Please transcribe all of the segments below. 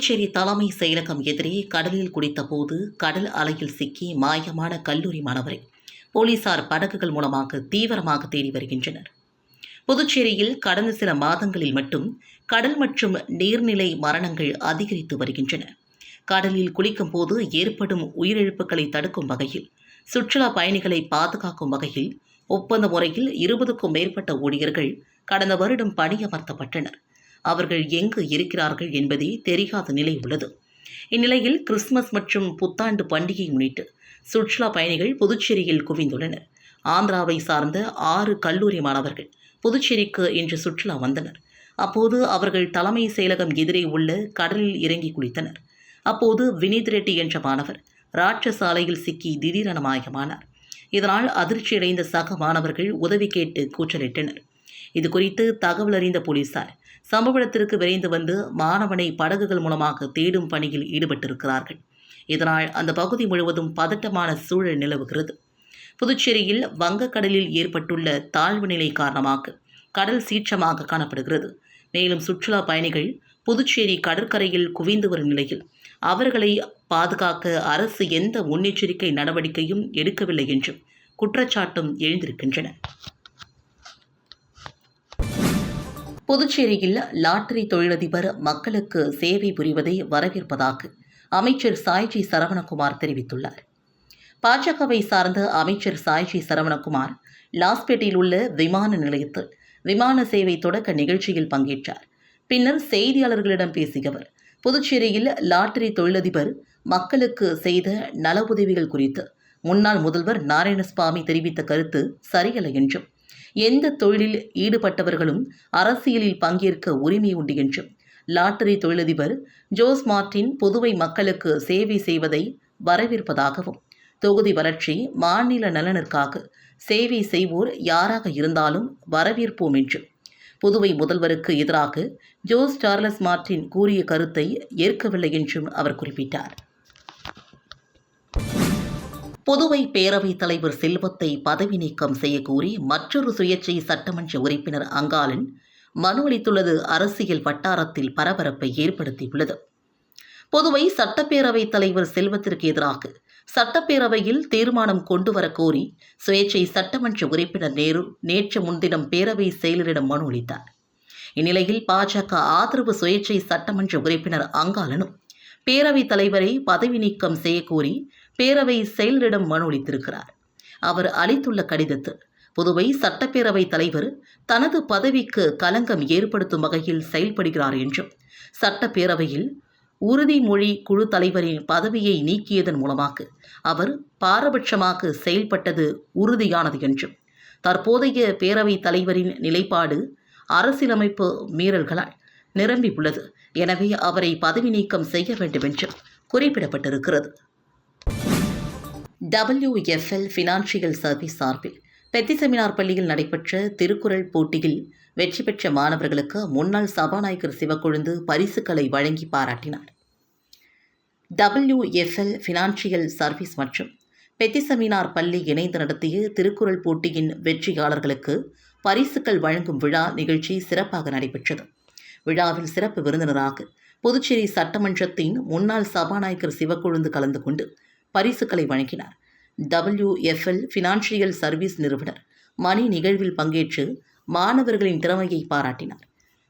புதுச்சேரி தலைமை செயலகம் எதிரே கடலில் குடித்தபோது கடல் அலையில் சிக்கி மாயமான கல்லூரி மாணவரை போலீசார் படகுகள் மூலமாக தீவிரமாக தேடி வருகின்றனர். புதுச்சேரியில் கடந்த சில மாதங்களில் மட்டும் கடல் மற்றும் நீர்நிலை மரணங்கள் அதிகரித்து வருகின்றன. கடலில் குளிக்கும் போது ஏற்படும் உயிரிழப்புகளை தடுக்கும் வகையில் சுற்றுலா பயணிகளை பாதுகாக்கும் வகையில் ஒப்பந்த முறையில் இருபதுக்கும் மேற்பட்ட ஊழியர்கள் கடந்த வருடம் பணியமர்த்தப்பட்டனர். அவர்கள் எங்கு இருக்கிறார்கள் என்பதே தெரியாத நிலை உள்ளது. இந்நிலையில் கிறிஸ்துமஸ் மற்றும் புத்தாண்டு பண்டிகை முன்னிட்டு சுற்றுலா பயணிகள் புதுச்சேரியில் குவிந்துள்ளனர். ஆந்திராவை சார்ந்த ஆறு கல்லூரி மாணவர்கள் புதுச்சேரிக்கு இன்று சுற்றுலா வந்தனர். அப்போது அவர்கள் தலைமை செயலகம் எதிரே உள்ள கடலில் இறங்கி குளித்தனர். அப்போது வினீத் ரெட்டி என்ற மாணவர் ராட்சசாலையில் சிக்கி திடீரென மாயமானார். இதனால் அதிர்ச்சியடைந்த சக மாணவர்கள் உதவி கேட்டு கூச்சலிட்டனர். இது குறித்து தகவல் அறிந்த போலீசார் சம்பவ இடத்திற்கு விரைந்து வந்து மாணவனை படகுகள் மூலமாக தேடும் பணியில் ஈடுபட்டிருக்கிறார்கள். இதனால் அந்த பகுதி முழுவதும் பதட்டமான சூழல் நிலவுகிறது. புதுச்சேரியில் வங்கக்கடலில் ஏற்பட்டுள்ள தாழ்வு நிலை காரணமாக கடல் சீற்றமாக காணப்படுகிறது. மேலும் சுற்றுலா பயணிகள் புதுச்சேரி கடற்கரையில் குவிந்து வரும் நிலையில் அவர்களை பாதுகாக்க அரசு எந்த முன்னெச்சரிக்கை நடவடிக்கையும் எடுக்கவில்லை என்றும் குற்றச்சாட்டும் எழுந்திருக்கின்றன. புதுச்சேரியில் லாட்டரி தொழிலதிபர் மக்களுக்கு சேவை புரிவதை வரவேற்பதாக அமைச்சர் சாய்ஜி சரவணகுமார் தெரிவித்துள்ளார். பாஜகவை சார்ந்த அமைச்சர் சாய்ஜி சரவணகுமார் லாஸ்பேட்டையில் உள்ள விமான நிலையத்தில் விமான சேவை தொடக்க நிகழ்ச்சியில் பங்கேற்றார். பின்னர் செய்தியாளர்களிடம் பேசிய அவர் புதுச்சேரியில் லாட்டரி தொழிலதிபர் மக்களுக்கு செய்த நல உதவிகள் குறித்து முன்னாள் முதல்வர் நாராயணசுவாமி தெரிவித்த கருத்து சரியல்ல என்றும் எந்த தொழிலில் ஈடுபட்டவர்களும் அரசியலில் பங்கேற்க உரிமை உண்டு என்றும் லாட்டரி தொழிலதிபர் ஜோஸ் மார்டின் புதுவை மக்களுக்கு சேவை செய்வதை வரவேற்பதாகவும் தொகுதி வளர்ச்சி மாநில நலனிற்காக சேவை செய்வோர் யாராக இருந்தாலும் வரவேற்போம் என்றும் புதுவை முதல்வருக்கு எதிராக ஜோஸ் சார்லஸ் மார்டின் கூறிய கருத்தை ஏற்கவில்லை என்றும் அவர் குறிப்பிட்டார். புதுவை பேரவைத் தலைவர் செல்வத்தை பதவி நீக்கம் செய்யக்கோரி மற்றொரு சுயேட்சை சட்டமன்ற உறுப்பினர் அங்காளன் மனு அளித்துள்ளது. அரசியல் வட்டாரத்தில் பரபரப்பை ஏற்படுத்தியுள்ளது. புதுவை சட்டப்பேரவைத் தலைவர் செல்வத்திற்கு எதிராக சட்டப்பேரவையில் தீர்மானம் கொண்டு வர கோரி சுயேட்சை சட்டமன்ற உறுப்பினர் நேரு நேற்று முன்தினம் பேரவை செயலரிடம் மனு அளித்தார். இந்நிலையில் பாஜக ஆதரவு சுயேட்சை சட்டமன்ற உறுப்பினர் அங்காளனும் பேரவைத் தலைவரை பதவி நீக்கம் செய்யக்கோரி பேரவை செயலரிடம் மனு அளித்திருக்கிறார். அவர் அளித்துள்ள கடிதத்தில் புதுவை சட்டப்பேரவைத் தலைவர் தனது பதவிக்கு கலங்கம் ஏற்படுத்தும் வகையில் செயல்படுகிறார் என்றும் சட்டப்பேரவையில் உறுதிமொழி குழு தலைவரின் பதவியை நீக்கியதன் மூலமாக அவர் பாரபட்சமாக செயல்பட்டது உறுதியானது என்றும் தற்போதைய பேரவைத் தலைவரின் நிலைப்பாடு அரசியலமைப்பு மீறல்களால் நிரம்பி உள்ளது எனவே அவரை பதவி நீக்கம் செய்ய வேண்டும் என்றும் குறிப்பிடப்பட்டிருக்கிறது. டபிள்யூஎஃப்எல் ஃபினான்ஷியல் சர்வீஸ் சார்பில் பெத்தி செமினார் பள்ளியில் நடைபெற்ற திருக்குறள் போட்டியில் வெற்றி பெற்ற மாணவர்களுக்கு முன்னாள் சபாநாயகர் சிவக்கொழுந்து பரிசுகளை வழங்கி பாராட்டினார். டபிள்யூஎஃப்எல் ஃபினான்ஷியல் சர்வீஸ் மற்றும் பெத்தி செமினார் பள்ளி இணைந்து நடத்திய திருக்குறள் போட்டியின் வெற்றியாளர்களுக்கு பரிசுகள் வழங்கும் விழா நிகழ்ச்சி சிறப்பாக நடைபெற்றது. விழாவில் சிறப்பு விருந்தினராக புதுச்சேரி சட்டமன்றத்தின் முன்னாள் சபாநாயகர் சிவக்கொழுந்து கலந்து கொண்டு பரிசுகளை வழங்கினார். டபிள்யூஎஃப்எல் ஃபினான்ஷியல் சர்வீஸ் நிறுவனர். மணி நிகழ்வில் பங்கேற்று மாணவர்களின் திறமையை பாராட்டினார்.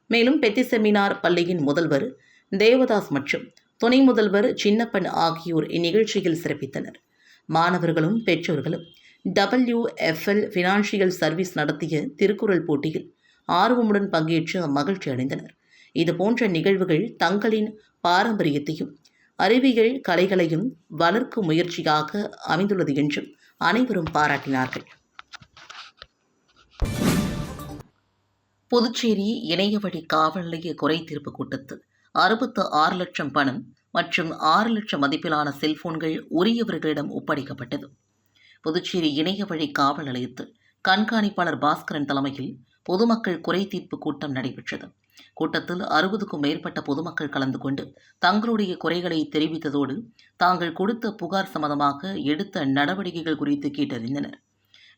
மேலும் பெத்தி செமினார் பள்ளியின் முதல்வர் தேவதாஸ் மற்றும் துணை முதல்வர் சின்னப்பன் ஆகியோர் இந்நிகழ்ச்சியில் சிறப்பித்தனர். மாணவர்களும் பெற்றோர்களும் டபிள்யூஎஃப்எல் ஃபினான்ஷியல் சர்வீஸ் நடத்திய திருக்குறள் போட்டியில் ஆர்வமுடன் பங்கேற்று மகிழ்ச்சி அடைந்தனர். இதுபோன்ற நிகழ்வுகள் தங்களின் பாரம்பரியத்தையும் அறிவியல் கலைகளையும் வளர்க்கும் முயற்சியாக அமைந்துள்ளது என்றும் அனைவரும் பாராட்டினார்கள். புதுச்சேரி இணையவழி காவல் நிலைய குறைதீர்ப்பு கூட்டத்தில் அறுபத்து ஆறு லட்சம் பணம் மற்றும் ஆறு லட்சம் மதிப்பிலான செல்போன்கள் உரியவர்களிடம் ஒப்படைக்கப்பட்டது. புதுச்சேரி இணையவழி காவல் நிலையத்தில் கண்காணிப்பாளர் பாஸ்கரன் தலைமையில் பொதுமக்கள் குறைதீர்ப்பு கூட்டம் நடைபெற்றது. கூட்டத்தில் அறுபதுக்கும் மேற்பட்ட பொதுமக்கள் கலந்து கொண்டு தங்களுடைய குறைகளை தெரிவித்ததோடு தாங்கள் கொடுத்த புகார் சம்பந்தமாக எடுத்த நடவடிக்கைகள் குறித்து கேட்டறிந்தனர்.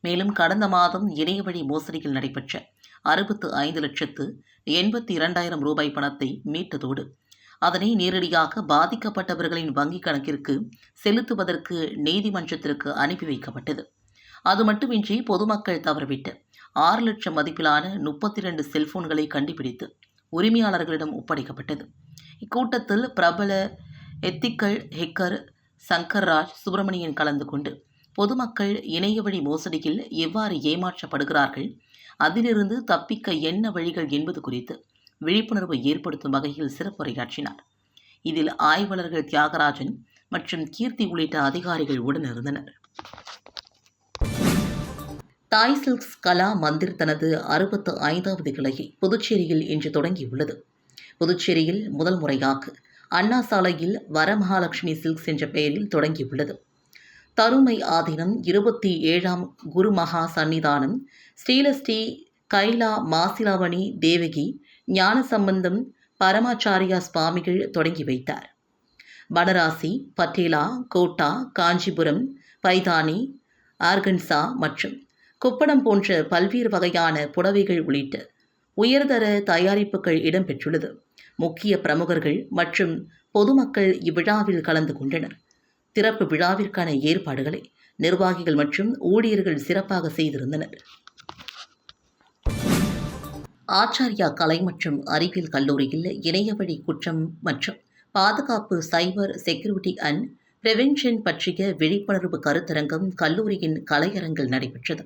மேலும் கடந்த மாதம் இணையவழி மோசடியில் நடைபெற்ற அறுபத்து ஐந்து லட்சத்து எண்பத்தி இரண்டாயிரம் ரூபாய் பணத்தை மீட்டதோடு அதனை நேரடியாக பாதிக்கப்பட்டவர்களின் வங்கிக் கணக்கிற்கு செலுத்துவதற்கு நீதிமன்றத்திற்கு அனுப்பி வைக்கப்பட்டது. அது மட்டுமின்றி பொதுமக்கள் தவறவிட்ட ஆறு லட்சம் மதிப்பிலான முப்பத்தி ரெண்டு செல்போன்களை கண்டுபிடித்து உரிமையாளர்களிடம் ஒப்படைக்கப்பட்டது. இக்கூட்டத்தில் பிரபல எத்திக்கல் ஹெக்கர் சங்கர்ராஜ் சுப்பிரமணியன் கலந்து கொண்டு பொதுமக்கள் இணையவழி மோசடியில் எவ்வாறு ஏமாற்றப்படுகிறார்கள்? அதிலிருந்து தப்பிக்க என்ன வழிகள் என்பது குறித்து விழிப்புணர்வு ஏற்படுத்தும் வகையில் சிறப்புரையாற்றினார். இதில் ஆய்வாளர்கள் தியாகராஜன் மற்றும் கீர்த்தி உள்ளிட்ட அதிகாரிகள் உடனிருந்தனர். தாய் சில்க்ஸ் கலா மந்திர் தனது அறுபத்து ஐந்தாவது கிளையை புதுச்சேரியில் இன்று தொடங்கியுள்ளது. புதுச்சேரியில் முதல் முறையாக அண்ணா சாலையில் வரமகாலட்சுமி சில்க்ஸ் என்ற பெயரில் தொடங்கியுள்ளது. தருமை ஆதீனம் இருபத்தி ஏழாம் குருமகா சன்னிதானம் ஸ்ரீலஸ்ரீ கைலா மாசிலாவணி தேவகி ஞான சம்பந்தம் பரமாச்சாரியா சுவாமிகள் தொடங்கி வைத்தார். பனராசி பட்டேலா கோட்டா காஞ்சிபுரம் பைதானி ஆர்கன்சா மற்றும் குப்படம் போன்ற பல்வேறு வகையான புடவைகள் உள்ளிட்ட உயர்தர தயாரிப்புகள் இடம்பெற்றுள்ளது. முக்கிய பிரமுகர்கள் மற்றும் பொதுமக்கள் இவ்விழாவில் கலந்து கொண்டனர். திறப்பு விழாவிற்கான ஏற்பாடுகளை நிர்வாகிகள் மற்றும் ஊழியர்கள் சிறப்பாக செய்திருந்தனர். ஆச்சாரியா கலை மற்றும் அறிவியல் கல்லூரியில் இணையவழி குற்றம் மற்றும் பாதுகாப்பு சைபர் செக்யூரிட்டி அண்ட் பிரிவென்ஷன் பற்றிய விழிப்புணர்வு கருத்தரங்கம் கல்லூரியின் கலையரங்கில் நடைபெற்றது.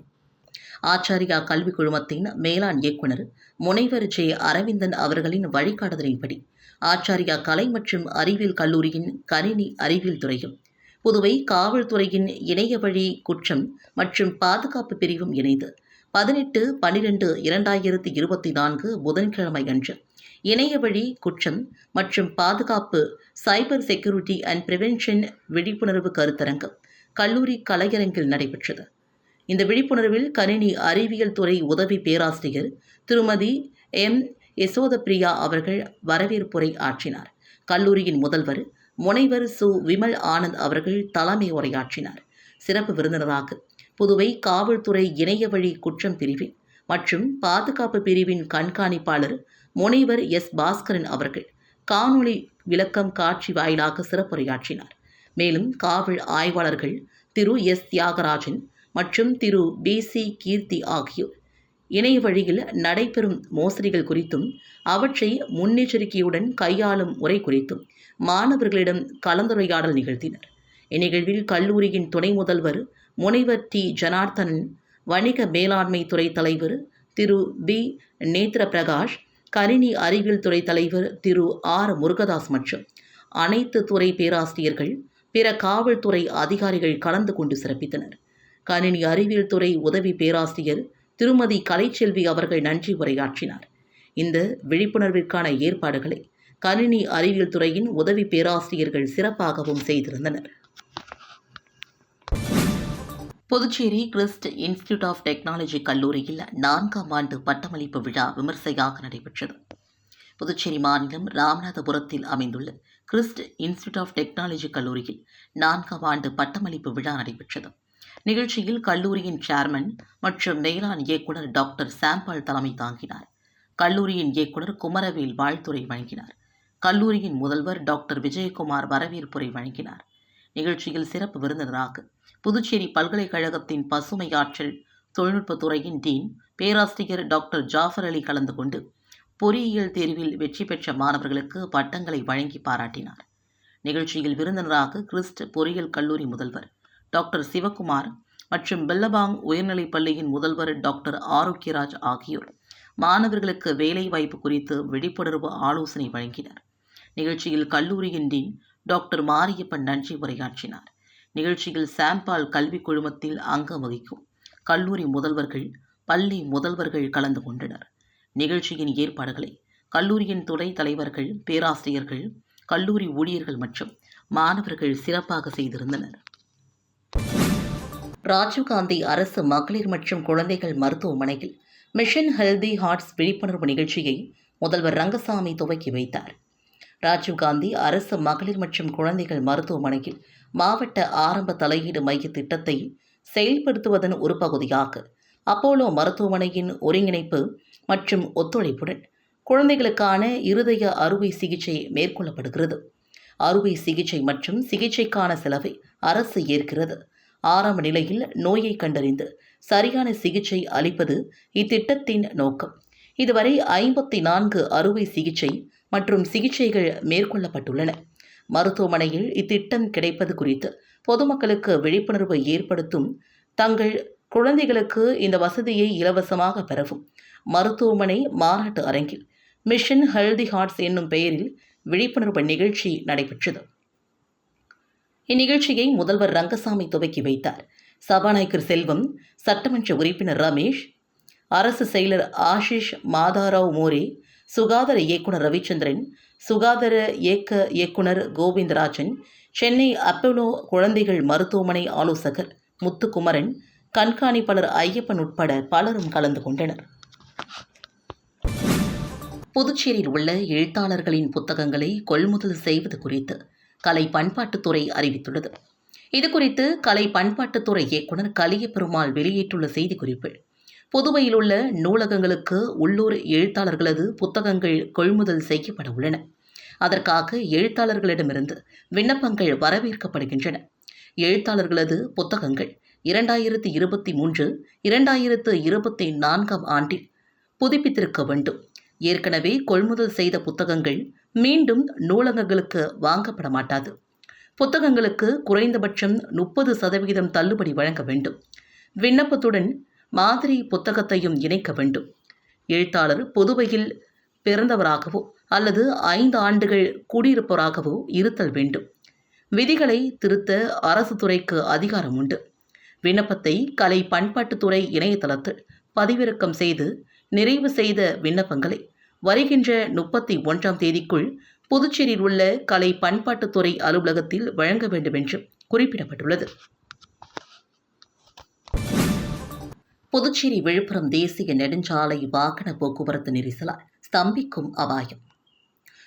ஆச்சாரியா கல்விக் குழுமத்தின் மேலாண் இயக்குனர் முனைவர் ஜே அரவிந்தன் அவர்களின் வழிகாட்டுதலின்படி ஆச்சாரியா கலை மற்றும் அறிவியல் கல்லூரியின் கணினி அறிவியல் துறையும் புதுவை காவல்துறையின் இணையவழி குற்றம் மற்றும் பாதுகாப்பு பிரிவும் இணைந்து பதினெட்டு பன்னிரெண்டு இரண்டாயிரத்தி இருபத்தி நான்கு புதன்கிழமை அன்று இணையவழி குற்றம் மற்றும் பாதுகாப்பு சைபர் செக்யூரிட்டி அண்ட் பிரிவென்ஷன் விழிப்புணர்வு கருத்தரங்கம் கல்லூரி கலையரங்கில் நடைபெற்றது. இந்த விழிப்புணர்வில் கணினி அறிவியல் துறை உதவி பேராசிரியர் திருமதி எம். யசோதபிரியா அவர்கள் வரவேற்புரை ஆற்றினார். கல்லூரியின் முதல்வர் முனைவர் சு. விமல் ஆனந்த் அவர்கள் தலைமை உரையாற்றினார். சிறப்பு விருந்தினராக புதுவை காவல்துறை இணையவழி குற்றம் பிரிவின் மற்றும் பாதுகாப்பு பிரிவின் கண்காணிப்பாளர் முனைவர் எஸ். பாஸ்கரன் அவர்கள் காணொளி விளக்கம் காட்சி வாயிலாக சிறப்புரையாற்றினார். மேலும் காவல் ஆய்வாளர்கள் திரு. எஸ். தியாகராஜன் மற்றும் திரு பி சி கீர்த்தி ஆகியோர். இணைய வழியில் நடைபெறும் மோசடிகள் குறித்தும் அவற்றை முன்னெச்சரிக்கையுடன் கையாளும் முறை குறித்தும் மாணவர்களிடம் கலந்துரையாடல் நிகழ்த்தினர். இந்நிகழ்வில் கல்லூரியின் துணை முதல்வர் முனைவர் டி. ஜனார்த்தனன் வணிக மேலாண்மை துறை தலைவர் திரு பி. நேத்ர பிரகாஷ் கணினி அறிவியல் துறை தலைவர் திரு ஆர். முருகதாஸ் மற்றும் அனைத்து துறை பேராசிரியர்கள் பிற காவல்துறை அதிகாரிகள் கலந்து கொண்டு சிறப்பித்தனர். கணினி அறிவியல் துறை உதவி பேராசிரியர் திருமதி கலைச்செல்வி அவர்கள் நன்றி உரையாற்றினார். இந்த விழிப்புணர்விற்கான ஏற்பாடுகளை கணினி அறிவியல் துறையின் உதவி பேராசிரியர்கள் சிறப்பாகவும் செய்திருந்தனர். Puducherry Christ Institute of Technology கல்லூரியில் நான்காம் ஆண்டு பட்டமளிப்பு விழா விமர்சையாக நடைபெற்றது. புதுச்சேரி மாநிலம் ராமநாதபுரத்தில் அமைந்துள்ள கிறிஸ்ட் இன்ஸ்டிடியூட் ஆஃப் டெக்னாலஜி கல்லூரியில் நான்காம் ஆண்டு பட்டமளிப்பு விழா நடைபெற்றது. நிகழ்ச்சியில் கல்லூரியின் சேர்மன் மற்றும் மேலாண் இயக்குனர் டாக்டர் சாம்பால் தலைமை தாங்கினார். கல்லூரியின் இயக்குனர் குமரவேல் வாழ்த்துறை வழங்கினார். கல்லூரியின் முதல்வர் டாக்டர் விஜயகுமார் வரவேற்புரை வழங்கினார். நிகழ்ச்சியில் சிறப்பு விருந்தினராக புதுச்சேரி பல்கலைக்கழகத்தின் பசுமை ஆற்றல் தொழில்நுட்பத்துறையின் டீன் பேராசிரியர் டாக்டர் ஜாஃபர் அலி கலந்து கொண்டு பொறியியல் தேர்வில் வெற்றி பெற்ற மாணவர்களுக்கு பட்டங்களை வழங்கி பாராட்டினார். நிகழ்ச்சியில் விருந்தினராக கிறிஸ்ட் பொறியியல் கல்லூரி முதல்வர் டாக்டர் சிவகுமார் மற்றும் பெல்லபாங் உயர்நிலைப் பள்ளியின் முதல்வர் டாக்டர் ஆரோக்கியராஜ் ஆகியோர் மாணவர்களுக்கு வேலைவாய்ப்பு குறித்து விழிப்புணர்வு ஆலோசனை வழங்கினர். நிகழ்ச்சியில் கல்லூரியின் டீன் டாக்டர் மாரியப்பன் நன்றி உரையாற்றினார். நிகழ்ச்சியில் சாம்பால் கல்விக் குழுமத்தில் அங்கம் வகிக்கும் கல்லூரி முதல்வர்கள் பள்ளி முதல்வர்கள் கலந்து கொண்டனர். நிகழ்ச்சியின் ஏற்பாடுகளை கல்லூரியின் துணை தலைவர்கள் பேராசிரியர்கள் கல்லூரி ஊழியர்கள் மற்றும் மாணவர்கள் சிறப்பாக செய்திருந்தனர். ராஜீவ்காந்தி அரசு மகளிர் மற்றும் குழந்தைகள் மருத்துவமனையில் மிஷன் ஹெல்தி ஹார்ட்ஸ் விழிப்புணர்வு நிகழ்ச்சியை முதல்வர் ரங்கசாமி துவக்கி வைத்தார். ராஜீவ்காந்தி அரசு மகளிர் மற்றும் குழந்தைகள் மருத்துவமனையில் மாவட்ட ஆரம்ப தலையீடு மைய திட்டத்தை செயல்படுத்துவதன் ஒரு பகுதியாக அப்போலோ மருத்துவமனையின் ஒருங்கிணைப்பு மற்றும் ஒத்துழைப்புடன் குழந்தைகளுக்கான இருதய அறுவை சிகிச்சை மேற்கொள்ளப்படுகிறது. அறுவை சிகிச்சை மற்றும் சிகிச்சைக்கான செலவை அரசு ஏற்கிறது. ஆரம்ப நிலையில் நோயை கண்டறிந்து சரியான சிகிச்சை அளிப்பது இத்திட்டத்தின் நோக்கம். இதுவரை ஐம்பத்தி நான்கு அறுவை சிகிச்சை மற்றும் சிகிச்சைகள் மேற்கொள்ளப்பட்டுள்ளன. மருத்துவமனையில் இத்திட்டம் கிடைப்பது குறித்து பொதுமக்களுக்கு விழிப்புணர்வு ஏற்படுத்தும் தங்கள் குழந்தைகளுக்கு இந்த வசதியை இலவசமாக பெறவும் மருத்துவமனை மாநாட்டு அரங்கில் மிஷன் ஹெல்தி ஹார்ட்ஸ் என்னும் பெயரில் விழிப்புணர்வு நிகழ்ச்சி நடைபெற்றது. இந்நிகழ்ச்சியை முதல்வர் ரங்கசாமி துவக்கி வைத்தார். சபாநாயகர் செல்வம் சட்டமன்ற உறுப்பினர் ரமேஷ் அரசு செயலர் ஆஷிஷ் மாதாராவ் மோரே சுகாதார இயக்குனர் ரவிச்சந்திரன் சுகாதார இயக்க இயக்குனர் கோவிந்தராஜன் சென்னை அப்போலோ குழந்தைகள் மருத்துவமனை ஆலோசகர் முத்துக்குமரன் கண்காணிப்பாளர் ஐயப்பன் உட்பட பலரும் கலந்து கொண்டனர். புதுச்சேரியில் உள்ள எழுத்தாளர்களின் புத்தகங்களை கொள்முதல் செய்வது குறித்து கலை பண்பாட்டுத்துறை அறிவித்துள்ளது. இதுகுறித்து கலை பண்பாட்டுத்துறை இயக்குனர் கலியபெருமாள் வெளியிட்டுள்ள செய்திக்குறிப்பில் புதுவையில் உள்ள நூலகங்களுக்கு உள்ளூர் எழுத்தாளர்களது புத்தகங்கள் கொள்முதல் செய்யப்பட உள்ளன. அதற்காக எழுத்தாளர்களிடமிருந்து விண்ணப்பங்கள் வரவேற்கப்படுகின்றன. எழுத்தாளர்களது புத்தகங்கள் இரண்டாயிரத்தி இருபத்தி மூன்று இரண்டாயிரத்து இருபத்தி நான்காம் ஆண்டில் புதுப்பித்திருக்க வேண்டும். ஏற்கனவே கொள்முதல் செய்த புத்தகங்கள் மீண்டும் நூலகங்களுக்கு வாங்கப்பட மாட்டாது. புத்தகங்களுக்கு குறைந்தபட்சம் முப்பது சதவிகிதம் தள்ளுபடி வழங்க வேண்டும். விண்ணப்பத்துடன் மாதிரி புத்தகத்தையும் இணைக்க வேண்டும். எழுத்தாளர் புதுவையில் பிறந்தவராகவோ அல்லது ஐந்து ஆண்டுகள் குடியிருப்பவராகவோ இருத்தல் வேண்டும். விதிகளை திருத்த அரசு துறைக்கு அதிகாரம் உண்டு. விண்ணப்பத்தை கலை பண்பாட்டுத்துறை இணையதளத்தில் பதிவிறக்கம் செய்து நிறைவு செய்த விண்ணப்பங்களை. வருகின்ற முப்பத்தி ஒன்றாம் தேதிக்குள் புதுச்சேரியில் உள்ள கலை பண்பாட்டுத்துறை அலுவலகத்தில் வழங்க வேண்டும் என்று குறிப்பிடப்பட்டுள்ளது. புதுச்சேரி விழுப்புரம் தேசிய நெடுஞ்சாலை வாகன போக்குவரத்து நெரிசலால் ஸ்தம்பிக்கும் அபாயம்.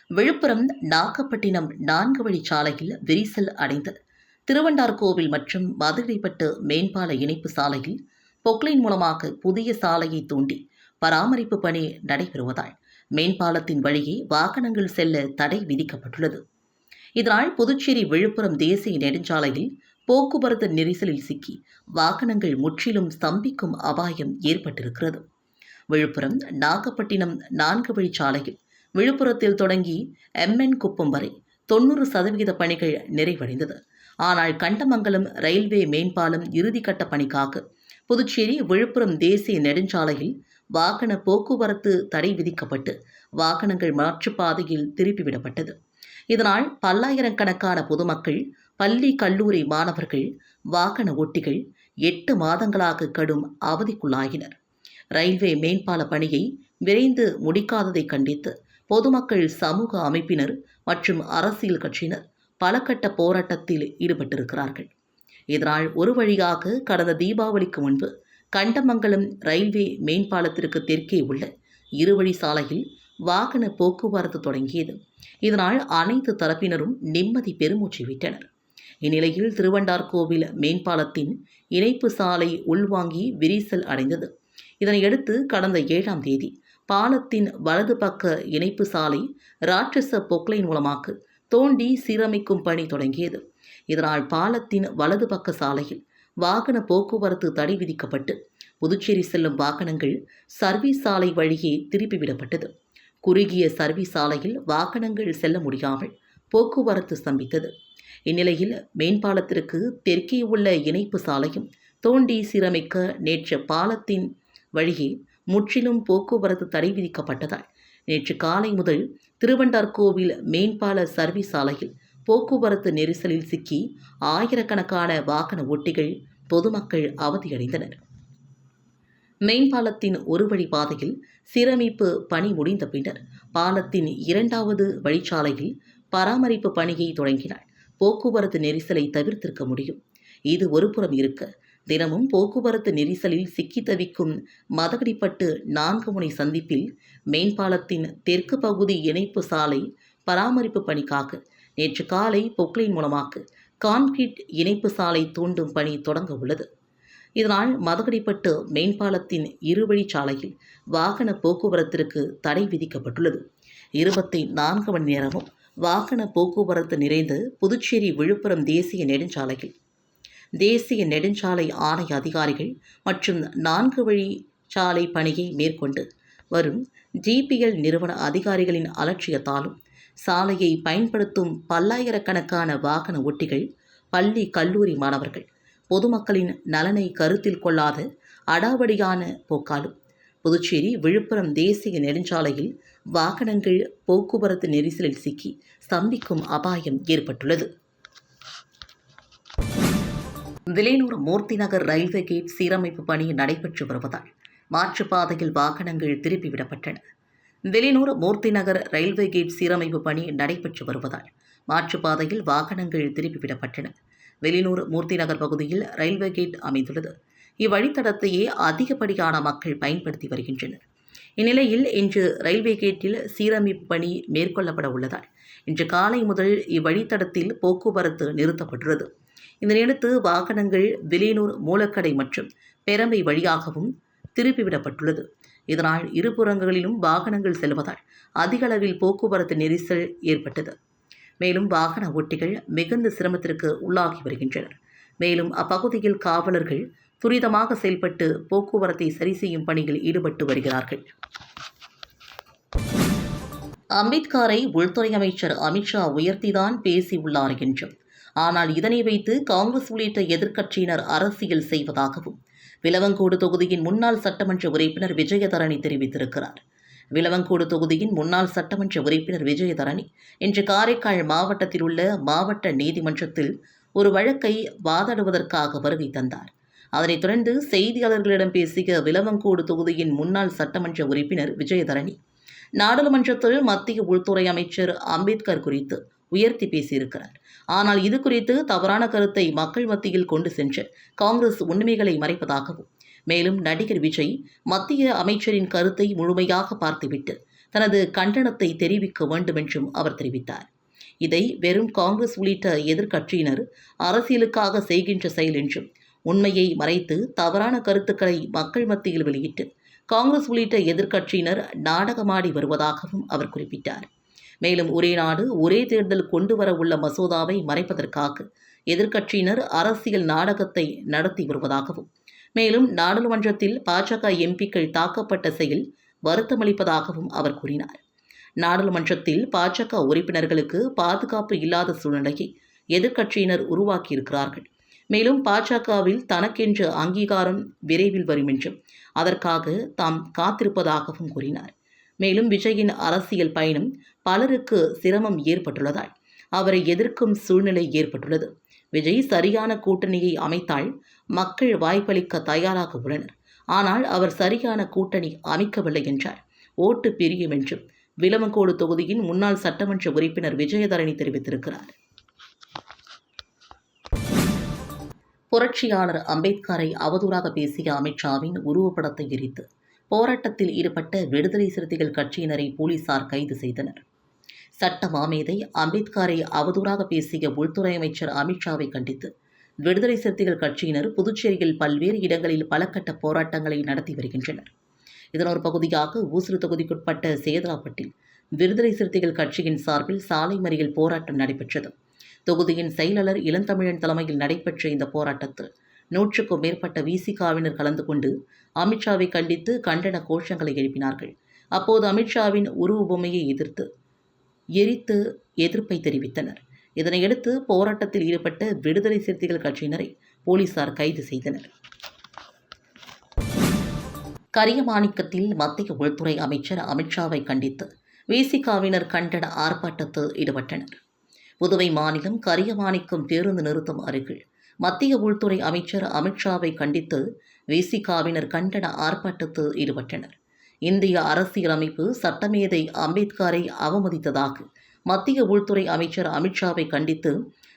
விழுப்புரம் நாகப்பட்டினம் நான்கு வழி சாலையில் விரிசல் அடைந்த திருவண்டார்கோவில் மற்றும் மதுரைப்பட்டு மேம்பால இணைப்பு சாலையில் பொக்லைன் மூலமாக புதிய சாலையை தூண்டி பராமரிப்பு பணி நடைபெறுவதால் மேம்பாலத்தின் வழியே வாகனங்கள் செல்ல தடை விதிக்கப்பட்டுள்ளது. இதனால் புதுச்சேரி விழுப்புரம் தேசிய நெடுஞ்சாலையில் போக்குவரத்து நெரிசலில் சிக்கி வாகனங்கள் முற்றிலும் ஸ்தம்பிக்கும் அபாயம் ஏற்பட்டிருக்கிறது. விழுப்புரம் நாகப்பட்டினம் நான்கு வழிச்சாலையில் விழுப்புரத்தில் தொடங்கி எம்என் குப்பம் வரை தொண்ணூறு சதவிகித பணிகள் நிறைவடைந்தது. ஆனால் கண்டமங்கலம் ரயில்வே மேம்பாலம் இறுதிக்கட்ட பணிக்காக புதுச்சேரி விழுப்புரம் தேசிய நெடுஞ்சாலையில் வாகன போக்குவரத்து தடை விதிக்கப்பட்டு வாகனங்கள் மாற்றுப்பாதையில் திருப்பிவிடப்பட்டது இதனால் பல்லாயிரக்கணக்கான பொதுமக்கள் பள்ளி கல்லூரி மாணவர்கள் வாகன ஓட்டிகள் எட்டு மாதங்களாக கடும் அவதிக்குள்ளாகினர். ரயில்வே மேம்பால பணியை விரைந்து முடிக்காததை கண்டித்து பொதுமக்கள் சமூக அமைப்பினர் மற்றும் அரசியல் கட்சியினர் பல கட்ட போராட்டத்தில் ஈடுபட்டிருக்கிறார்கள். இதனால் ஒரு வழியாக கடந்த தீபாவளிக்கு முன்பு கண்டமங்கலம் ரயில்வே மேம்பாலத்திற்கு தெற்கே உள்ள இருவழி சாலையில் வாகன போக்குவரத்து தொடங்கியது. இதனால் அனைத்து தரப்பினரும் நிம்மதி பெருமூச்சு விட்டனர். இந்நிலையில் திருவண்டார்கோவில் மேம்பாலத்தின் இணைப்பு சாலை உள்வாங்கி விரிசல் அடைந்தது. இதனையடுத்து கடந்த ஏழாம் தேதி பாலத்தின் வலது பக்க இணைப்பு சாலை ராட்சச பொக்லைன் மூலமாக தோண்டி சீரமைக்கும் பணி தொடங்கியது. இதனால் பாலத்தின் வலது பக்க சாலையில் வாகன போக்குவரத்து தடை விதிக்கப்பட்டு புதுச்சேரி செல்லும் வாகனங்கள் சர்வீஸ் சாலை வழியே திருப்பிவிடப்பட்டது. குறுகிய சர்வீஸ் சாலையில் வாகனங்கள் செல்ல முடியாமல் போக்குவரத்து ஸ்தம்பித்தது. இந்நிலையில் மேம்பாலத்திற்கு தெற்கே உள்ள இணைப்பு சாலையும் தோண்டி சீரமைக்க நேற்று பாலத்தின் வழியே முற்றிலும் போக்குவரத்து தடை விதிக்கப்பட்டதால் நேற்று காலை முதல் திருவண்டார்கோவில் மேம்பால சர்வீஸ் சாலையில் போக்குவரத்து நெரிசலில் சிக்கி ஆயிரக்கணக்கான வாகன ஓட்டிகள் பொதுமக்கள் அவதியடைந்தனர். மேம்பாலத்தின் ஒரு வழி பாதையில் சீரமைப்பு பணி முடிந்த பின்னர் பாலத்தின் இரண்டாவது வழிச்சாலையில் பராமரிப்பு பணியை தொடங்கினார். போக்குவரத்து நெரிசலை தவிர்த்திருக்க முடியும். இது ஒருபுறம் இருக்க தினமும் போக்குவரத்து நெரிசலில் சிக்கி தவிக்கும் மதகடிப்பட்டு நான்கு முனை சந்திப்பில் மேம்பாலத்தின் தெற்கு பகுதி இணைப்பு சாலை பராமரிப்பு பணிக்காக நேற்று காலை பொக்லைன் மூலமாக கான்கிரீட் இணைப்பு சாலை தூண்டும் பணி தொடங்க உள்ளது. இதனால் மதகடிப்பட்டு மேம்பாலத்தின் இருவழிச்சாலையில் வாகன போக்குவரத்திற்கு தடை விதிக்கப்பட்டுள்ளது. இருபத்தி நான்கு மணி நேரமும் வாகன போக்குவரத்து நிறைந்து புதுச்சேரி விழுப்புரம் தேசிய நெடுஞ்சாலையில். தேசிய நெடுஞ்சாலை ஆணைய அதிகாரிகள் மற்றும் நான்கு வழி சாலை பணியை மேற்கொண்டு வரும் ஜிபிஎல் நிறுவன அதிகாரிகளின் அலட்சியத்தாலும் சாலையை பயன்படுத்தும் பல்லாயிரக்கணக்கான வாகன ஓட்டிகள் பள்ளி கல்லூரி மாணவர்கள் பொதுமக்களின் நலனை கருத்தில் கொள்ளாத அடாவடியான போக்காலும் புதுச்சேரி விழுப்புரம் தேசிய நெடுஞ்சாலையில் வாகனங்கள் போக்குவரத்து நெரிசலில் சிக்கி ஸ்தம்பிக்கும் அபாயம் ஏற்பட்டுள்ளது. விலையூர் மூர்த்தி நகர் ரயில்வே கேட் சீரமைப்பு பணி நடைபெற்று வருவதால் மாற்றுப்பாதையில் வாகனங்கள் திருப்பிவிடப்பட்டன வெளியூர் மூர்த்தி நகர் ரயில்வே கேட் சீரமைப்பு பணி நடைபெற்று வருவதால் மாற்றுப்பாதையில் வாகனங்கள் திருப்பிவிடப்பட்டன. வெளியூர் மூர்த்தி நகர் பகுதியில் ரயில்வே கேட் அமைந்துள்ளது. இவ்வழித்தடத்தையே அதிகப்படியான மக்கள் பயன்படுத்தி வருகின்றனர். இந்நிலையில் இன்று ரயில்வே கேட்டில் சீரமைப்பு பணி மேற்கொள்ளப்பட உள்ளதால் இன்று காலை முதல் இவ்வழித்தடத்தில் போக்குவரத்து நிறுத்தப்பட்டுள்ளது. இதனையடுத்து வாகனங்கள் விலையனூர் மூலக்கடை மற்றும் பெரம்பை வழியாகவும் திருப்பிவிடப்பட்டுள்ளது. இதனால் இருபுறங்களிலும் வாகனங்கள் செல்வதால் அதிக அளவில் போக்குவரத்து நெரிசல் ஏற்பட்டது. மேலும் வாகன ஓட்டிகள் மிகுந்த சிரமத்திற்கு உள்ளாகி வருகின்றனர். மேலும் அப்பகுதியில் காவலர்கள் துரிதமாக செயல்பட்டு போக்குவரத்தை சரி செய்யும் பணியில் ஈடுபட்டு வருகிறார்கள். அம்பேத்கரை உள்துறை அமைச்சர் அமித்ஷா உயர்த்திதான் பேசியுள்ளார் என்றும் ஆனால் இதனை வைத்து காங்கிரஸ் உள்ளிட்ட எதிர்க்கட்சியினர் அரசியல் செய்வதாகவும் விலவங்கோடு தொகுதியின் முன்னாள் சட்டமன்ற உறுப்பினர் விஜயதரணி தெரிவித்திருக்கிறார். விலவங்கோடு தொகுதியின் முன்னாள் சட்டமன்ற உறுப்பினர் விஜயதரணி இன்று காரைக்கால் மாவட்டத்தில் உள்ள மாவட்ட நீதிமன்றத்தில் ஒரு வழக்கை வாதாடுவதற்காக வருகை தந்தார். அதனைத் தொடர்ந்து செய்தியாளர்களிடம் பேசிய விலவங்கோடு தொகுதியின் முன்னாள் சட்டமன்ற உறுப்பினர் விஜயதரணி நாடாளுமன்றத்தில் மத்திய உள்துறை அமைச்சர் அம்பேத்கர் குறித்து உயர்த்தி பேசியிருக்கிறார். ஆனால் இது குறித்து தவறான கருத்தை மக்கள் மத்தியில் கொண்டு சென்று காங்கிரஸ் உண்மைகளை மறைப்பதாகவும் மேலும் நடிகர் விஜய் மத்திய அமைச்சரின் கருத்தை முழுமையாக பார்த்துவிட்டு தனது கண்டனத்தை தெரிவிக்க வேண்டும் என்றும் அவர் தெரிவித்தார். இதை வெறும் காங்கிரஸ் உள்ளிட்ட எதிர்க்கட்சியினர் அரசியலுக்காக செய்கின்ற செயல் என்றும் உண்மையை மறைத்து தவறான கருத்துக்களை மக்கள் மத்தியில் வெளியிட்டு காங்கிரஸ் உள்ளிட்ட எதிர்க்கட்சியினர் நாடகமாடி வருவதாகவும் அவர் குறிப்பிட்டார். மேலும் ஒரே நாடு ஒரே தேர்தல் கொண்டு வர உள்ள மசோதாவை மறைப்பதற்காக எதிர்க்கட்சியினர் அரசியல் நாடகத்தை நடத்தி வருவதாகவும் மேலும் நாடாளுமன்றத்தில் பாஜக எம்பிக்கள் தாக்கப்பட்ட செயல் வருத்தமளிப்பதாகவும் அவர் கூறினார். நாடாளுமன்றத்தில் பாஜக உறுப்பினர்களுக்கு பாதுகாப்பு இல்லாத சூழ்நிலையை எதிர்க்கட்சியினர் உருவாக்கியிருக்கிறார்கள். மேலும் பாஜகவில் தனக்கென்று அங்கீகாரம் விரைவில் வரும் என்றும் அதற்காக தாம் காத்திருப்பதாகவும் கூறினார். மேலும் விஜயின் அரசியல் பயணம் பலருக்கு சிரமம் ஏற்பட்டுள்ளதால் அவரை எதிர்க்கும் சூழ்நிலை ஏற்பட்டுள்ளது. விஜய் சரியான கூட்டணியை அமைத்தால் மக்கள் வாய்ப்பளிக்க தயாராக உள்ளனர். ஆனால் அவர் சரியான கூட்டணி அமைக்கவில்லை என்றார். ஓட்டு பிரியும் என்றும் விலமக்கோடு தொகுதியின் முன்னாள் சட்டமன்ற உறுப்பினர் விஜயதரணி தெரிவித்திருக்கிறார். புரட்சியாளர் அம்பேத்கரை அவதூறாக பேசிய அமித்ஷாவின் உருவப்படத்தை எரித்து போராட்டத்தில் ஈடுபட்ட விடுதலை சிறுத்தைகள் கட்சியினரை போலீசார் கைது செய்தனர். சட்ட மாமேதை அம்பேத்கரை அவதூறாக பேசிய உள்துறை அமைச்சர் அமித்ஷாவை கண்டித்து விடுதலை சிறுத்தைகள் கட்சியினர் புதுச்சேரியில் பல்வேறு இடங்களில் பல கட்ட போராட்டங்களை நடத்தி வருகின்றனர். இதன் ஒரு பகுதியாக ஊசுறு தொகுதிக்குட்பட்ட சேதராப்பட்டில் விடுதலை சிறுத்தைகள் கட்சியின் சார்பில் சாலை மறியல் போராட்டம் நடைபெற்றது. தொகுதியின் செயலாளர் இளந்தமிழன் தலைமையில் நடைபெற்ற இந்த போராட்டத்தில் நூற்றுக்கும் மேற்பட்ட விசிகாவினர் கலந்து கொண்டு அமித்ஷாவை கண்டித்து கண்டன கோஷங்களை எழுப்பினார்கள். அப்போது அமித்ஷாவின் உருவ பொம்மையை எதிர்த்து எரித்து எதிர்ப்பை தெரிவித்தனர். இதனையடுத்து போராட்டத்தில் ஈடுபட்ட விடுதலை சிறுத்தைகள் கட்சியினரை போலீசார் கைது செய்தனர். கரியமாணிக்கத்தில் மத்திய உள்துறை அமைச்சர் அமித்ஷாவை கண்டித்து விசிகாவினர் கண்டன ஆர்ப்பாட்டத்தில் ஈடுபட்டனர். புதுவை மாநிலம் கரியமாணிக்கம் பேருந்து நிறுத்தம் அருகில் மத்திய உள்துறை அமைச்சர் அமித்ஷாவை கண்டித்து விசிகாவினர் கண்டன ஆர்ப்பாட்டத்தில் ஈடுபட்டனர். இந்திய அரசியலமைப்பு சட்டமேதை அம்பேத்கரை அவமதித்ததாக மத்திய உள்துறை அமைச்சர் அமித்ஷாவை கண்டித்து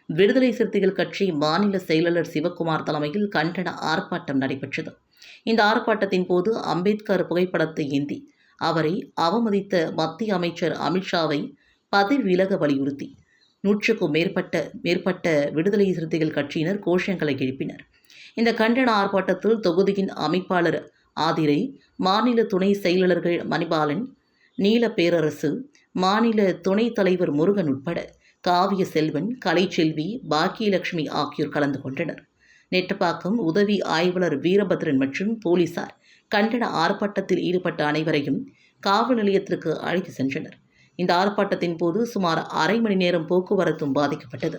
விடுதலை சிறுத்தைகள் கட்சி மாநில செயலாளர் சிவக்குமார் தலைமையில் கண்டன ஆர்ப்பாட்டம் நடைபெற்றது. இந்த ஆர்ப்பாட்டத்தின் போது அம்பேத்கர் புகைப்படத்தை ஏந்தி அவரை அவமதித்த மத்திய அமைச்சர் அமித்ஷாவை பதவி விலக வலியுறுத்தி நூற்றுக்கும் மேற்பட்ட மேற்பட்ட விடுதலை சிறுத்தைகள் கட்சியினர் கோஷங்களை எழுப்பினர். இந்த கண்டன ஆர்ப்பாட்டத்தில் தொகுதியின் அமைப்பாளர் ஆதிரை மாநில துணை செயலாளர்கள் மணிபாலன் நீல பேரரசு மாநில துணைத் தலைவர் முருகன் உட்பட காவிய செல்வன் கலைச்செல்வி பாக்கியலட்சுமி ஆகியோர் கலந்து கொண்டனர். நெட்டப்பாக்கம் உதவி ஆய்வாளர் வீரபத்ரன் மற்றும் போலீசார் கண்டன ஆர்ப்பாட்டத்தில் ஈடுபட்ட அனைவரையும் காவல் நிலையத்திற்கு அழைத்து சென்றனர். இந்த ஆர்ப்பாட்டத்தின் போது சுமார் அரை மணி நேரம் போக்குவரத்தும் பாதிக்கப்பட்டது.